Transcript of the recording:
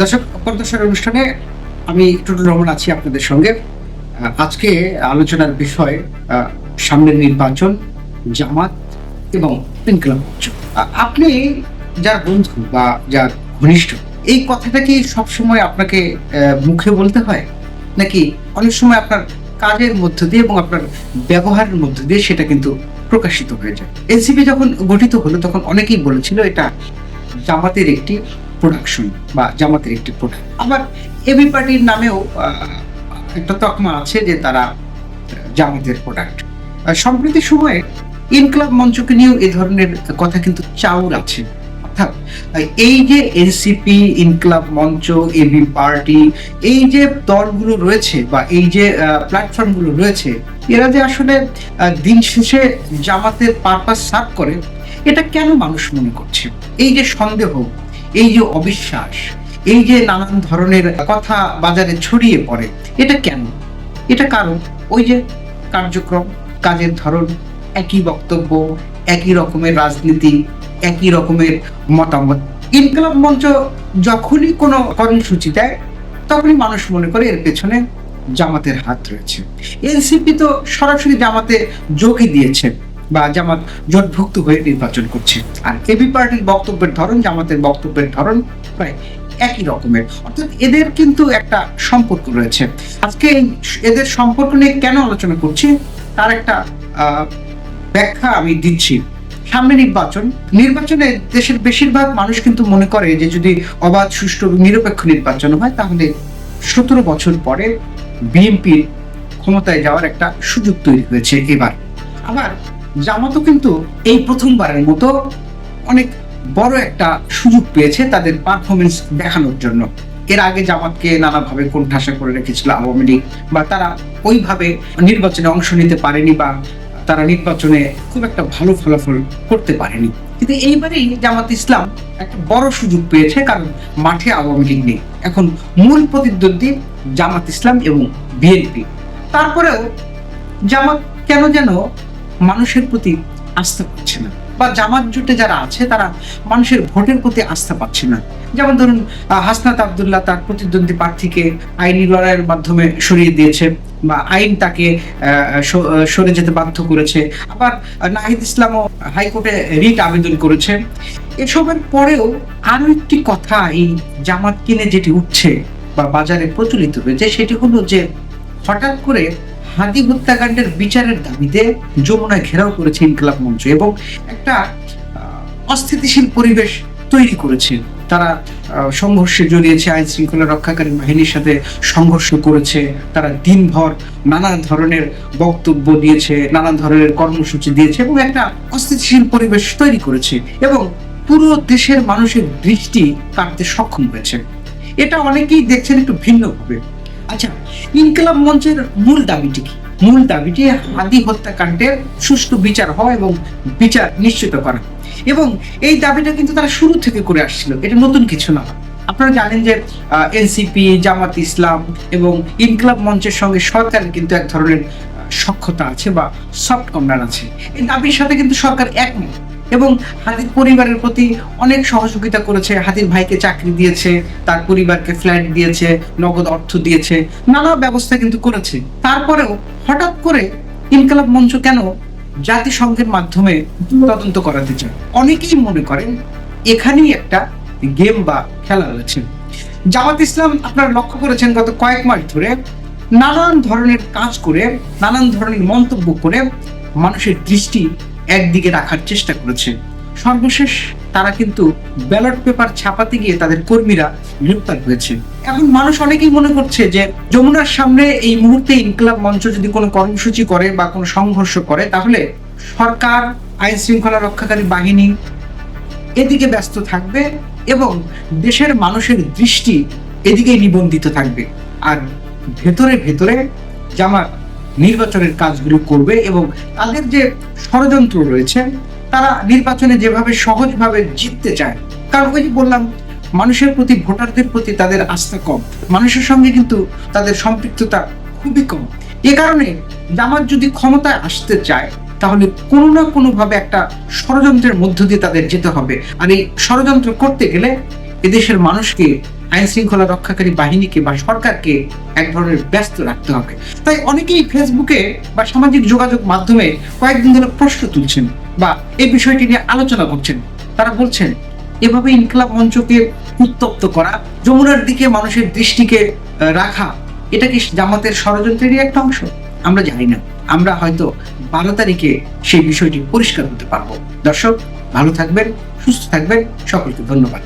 দর্শক অপরদর্শন অনুষ্ঠানে আমি টুটুল রহমান আছি আপনাদের সঙ্গে। আজকে আলোচনার বিষয় সামনের নির্বাচন, জামাত এবং ইনকলাব আপনি যার বন্ধু বা যার ঘনিষ্ঠ, এই কথাটা কি সবসময় আপনাকে মুখে বলতে হয়? নাকি অনেক সময় আপনার কাজের মধ্য দিয়ে এবং আপনার ব্যবহারের মধ্য দিয়ে সেটা কিন্তু প্রকাশিত হয়ে যায়? এনসিপি যখন গঠিত হলো, তখন অনেকেই বলেছিল এটা জামাতের একটি প্রোডাকশন বা জামাতের একটি প্রোডাক্ট আবার এবি পার্টির নামেও একটা তকমা আছে যে তারা জামাতের প্রোডাক্ট সম্প্রতি সময়ে ইনকলাব মঞ্চকে নিয়েও এ ধরনের কথা কিন্তু চাউর আছে। অর্থাৎ এই যে এনসিপি ইনকলাব মঞ্চ এবি পার্টি এই যে দলগুলো রয়েছে বা এই যে প্ল্যাটফর্মগুলো রয়েছে, এরা যে আসলে দিন শেষে জামাতের পারপাস সার্ভ করে, এটা কেন মানুষ মনে করছে? এই যে সন্দেহ এই যে অবিশ্বাস, এই যে নানান ধরনের কথা বাজারে ছড়িয়ে পড়ে, এটা কেন? এটা কারণ? ওই যে কার্যক্রম, কাজের ধরন, একই বক্তব্য, একই রকমের রাজনীতি, একই রকমের মতামত। ইনকলাব মঞ্চ যখনই কোনো কর্মসূচি দেয়, তখনই মানুষ মনে করে এর পেছনে জামাতের হাত রয়েছে। এনসিপি তো সরাসরি জামাতে যোগই দিয়েছে। বা জামাত জোটভুক্ত হয়ে নির্বাচন করছে। আর এবি পার্টির বক্তব্যের ধরন, জামাতের বক্তব্যের ধরন প্রায় একই রকমের। অর্থাৎ এদের কিন্তু একটা সম্পর্ক রয়েছে। আজকে এদের সম্পর্ক নিয়ে কেন আলোচনা করছি? তার একটা ব্যাখ্যা আমি দিচ্ছি। সামনে নির্বাচন। নির্বাচনে দেশের বেশিরভাগ মানুষ কিন্তু মনে করে যে যদি অবাধ, সুষ্ঠু নিরপেক্ষ নির্বাচন হয়, তাহলে সতেরো বছর পরে বিএনপির ক্ষমতায় যাওয়ার একটা সুযোগ তৈরি হয়েছে এবার। আবার জামাতও কিন্তু এই প্রথমবারের মতো অনেক বড় একটা সুযোগ পেয়েছে তাদের পারফরমেন্স দেখানোর জন্য। এর আগে জামাতকে নানাভাবে কোণঠাসা করে রেখেছিল আওয়ামী লীগ বা তারা ওইভাবে নির্বাচনে অংশ নিতে পারেনি বা তারা নির্বাচনে খুব একটা ভালো ফলাফল করতে পারেনি। কিন্তু এইবারেই জামাত ইসলাম একটা বড় সুযোগ পেয়েছে কারণ মাঠে আওয়ামী লীগ নেই। এখন মূল প্রতিদ্বন্দ্বী জামাত ইসলাম এবং বিএনপি। তারপরেও জামাত কেন যেন মানুষের প্রতি আস্থা পাচ্ছে না। বা জামাত জোটে যারা আছে, তারা মানুষের ভোটের প্রতি আস্থা পাচ্ছে না। যেমন ধরুন হাসনাত আবদুল্লাহ তার প্রতিদ্বন্দ্বী প্রার্থীকে আইনি লড়াইয়ের মাধ্যমে সরিয়ে দিয়েছে বা আইন তাকে সরে যেতে বাধ্য করেছে। আবার নাহিদ ইসলামও হাইকোর্টে রিট আবেদন করেছে। এসবের পরেও আরও একটি কথা এই জামাত কিনে যেটি উঠছে বা বাজারে প্রচলিত হয়েছে, সেটি হলো যে হঠাৎ করে হাতি হত্যাকাণ্ডের বিচারের দাবিতে যমুনা ঘেরাও করেছে ইনকলাব মঞ্চ এবং একটা অস্থিতিশীল পরিবেশ তৈরি করেছে। তারা সংঘর্ষে জড়িয়েছে, আইন শৃঙ্খলা রক্ষাকারী বাহিনীর সাথে সংঘর্ষ করেছে, তারা দিনভর নানা ধরনের বক্তব্য দিয়েছে, নানা ধরনের কর্মসূচি দিয়েছে এবং একটা অস্থিতিশীল পরিবেশ তৈরি করেছে এবং পুরো দেশের মানুষের দৃষ্টি কাটতে সক্ষম হয়েছে। এটা অনেকেই দেখছেন একটু ভিন্নভাবে। আচ্ছা ইনকলাব মঞ্চের মূল দাবিটি কি? মূল দাবিটি হাদি হত্যাকাণ্ডের সুষ্ঠু বিচার এবং বিচার নিশ্চিত করা। এবং এই দাবিটা কিন্তু তারা শুরু থেকে করে আসছিল, এটা নতুন কিছু না। আপনারা জানেন যে এনসিপি জামাত ইসলাম এবং ইনকলাব মঞ্চের সঙ্গে সরকারের কিন্তু এক ধরনের সক্ষতা আছে বা সফট কর্নার আছে। এই দাবির সাথে কিন্তু সরকার একমত। এবং হাতির পরিবারের প্রতি অনেক সহযোগিতা করেছে। হাতির ভাইকে চাকরি দিয়েছে, তার পরিবারকে ফ্ল্যাট দিয়েছে, নগদ অর্থ দিয়েছে, নানা ব্যবস্থা কিন্তু করেছে। তারপরেও হঠাৎ করে ইনকালাব মঞ্চ কেন জাতিসংঘের মাধ্যমে তদন্ত করাতে চায়? অনেকেই মনে করেন এখানেই একটা গেম বা খেলা রয়েছে। জামাত ইসলাম আপনারা লক্ষ্য করেছেন গত কয়েক মাস ধরে নানান ধরনের কাজ করে, নানান ধরনের মন্তব্য করে মানুষের দৃষ্টি একদিকে রাখার চেষ্টা করেছে। সর্বশেষ তারা কিন্তু ব্যালট পেপার ছাপাতে গিয়ে তাদের কর্মীরা গ্রেপ্তার হয়েছে। এখন মানুষ অনেকেই মনে করছে যে, যমুনার সামনে এই মুহূর্তে ইনকলাব মঞ্চ যদি কোনো কর্মসূচি করে বা কোনো সংঘর্ষ করে, তাহলে সরকার, আইন শৃঙ্খলা রক্ষাকারী বাহিনী এদিকে ব্যস্ত থাকবে এবং দেশের মানুষের দৃষ্টি এদিকে নিবন্ধিত থাকবে। আর ভেতরে ভেতরে জামাত নির্বাচনের কাজগুলো করবে এবং তাদের যে ষড়যন্ত্র রয়েছে, তারা নির্বাচনে যেভাবে সহজভাবে জিততে চায়, কারণ ওই যে বললাম, মানুষের প্রতি, ভোটারদের প্রতি তাদের আস্থা কম, মানুষের সঙ্গে কিন্তু তাদের সম্পৃক্ততা খুবই কম। এ কারণে জামাত যদি ক্ষমতায় আসতে চায়, তাহলে কোনো না কোনোভাবে একটা ষড়যন্ত্রের মধ্য দিয়ে তাদের যেতে হবে। আর এই ষড়যন্ত্র করতে গেলে এদেশের মানুষকে আইন শৃঙ্খলা রক্ষাকারী বাহিনীকে বা সরকারকে এক ধরনের ব্যস্ত রাখতে হবে। তাই অনেকেই ফেসবুকে বা সামাজিক যোগাযোগ মাধ্যমে কয়েকদিন ধরে প্রশ্ন তুলছেন বা এই বিষয়টি নিয়ে আলোচনা করছেন। তারা বলছেন, এভাবে ইনকলাব মঞ্চকে উত্তপ্ত করা, যমুনার দিকে মানুষের দৃষ্টিকে রাখা, এটা কি জামাতের ষড়যন্ত্রেরই একটা অংশ? আমরা জানি না। আমরা হয়তো বারো তারিখে সেই বিষয়টি পরিষ্কার হতে পারব। দর্শক, ভালো থাকবেন, সুস্থ থাকবেন, সকলকে ধন্যবাদ।